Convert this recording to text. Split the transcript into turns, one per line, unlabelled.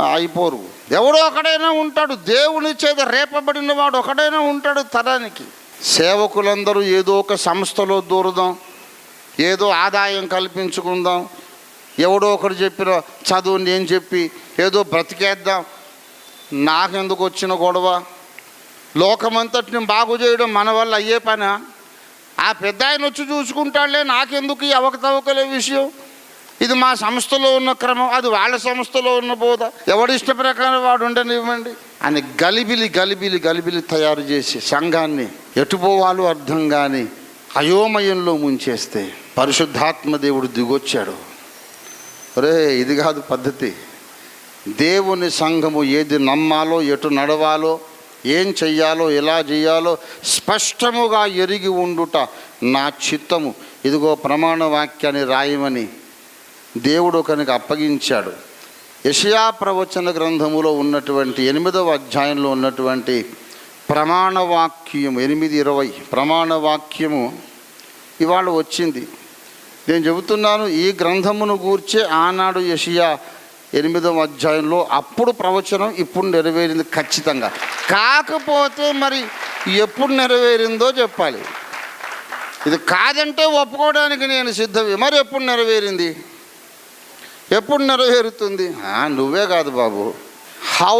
అయిపోరు. ఎవడో ఒకడైనా ఉంటాడు. దేవుని చేత రేపబడిన వాడు ఒకడైనా ఉంటాడు తరానికి. సేవకులందరూ ఏదో ఒక సంస్థలో దూరదాం. ఏదో ఆదాయం కల్పించుకుందాం. ఎవడో ఒకడు చెప్పిన చదువు నేను చెప్పి ఏదో బ్రతికేద్దాం. నాకెందుకు వచ్చిన గొడవ? లోకమంతటిని బాగు చేయడం మన వల్ల అయ్యే పనా? ఆ పెద్ద ఆయన వచ్చి చూసుకుంటాడులే నాకెందుకు ఈ అవకతవకలే విషయం? ఇది మా సంస్థలో ఉన్న క్రమం అది వాళ్ళ సంస్థలో ఉన్న బోధ. ఎవడి ఇష్ట ప్రకారం వాడు ఉండనివ్వండి అని గలిబిలి గలిబిలి గలిబిలి తయారు చేసి సంఘాన్ని ఎటుపోవాలో అర్థం కాని అయోమయంలో ముంచేస్తే పరిశుద్ధాత్మ దేవుడు దిగొచ్చాడు. రే ఇది కాదు పద్ధతి. దేవుని సంఘము ఏది నమ్మాలో ఎటు నడవాలో ఏం చెయ్యాలో ఎలా చేయాలో స్పష్టముగా ఎరిగి ఉండుట నా చిత్తము. ఇదిగో ప్రమాణ వాక్యాన్ని రాయమని దేవుడు కనుక అప్పగించాడు. యషయా ప్రవచన గ్రంథములో ఉన్నటువంటి ఎనిమిదవ అధ్యాయంలో ఉన్నటువంటి ప్రమాణ వాక్యం ఎనిమిది ఇరవై ప్రమాణ వాక్యము ఇవాళ వచ్చింది. నేను చెబుతున్నాను ఈ గ్రంథమును గూర్చే ఆనాడు యషియా ఎనిమిదవ అధ్యాయంలో అప్పుడు ప్రవచనం ఇప్పుడు నెరవేరింది ఖచ్చితంగా. కాకపోతే మరి ఎప్పుడు నెరవేరిందో చెప్పాలి. ఇది కాదంటే ఒప్పుకోవడానికి నేను సిద్ధమే. మరి ఎప్పుడు నెరవేరింది? ఎప్పుడు నెరవేరుతుంది? ఆ, నువ్వే కాదు బాబు. హౌ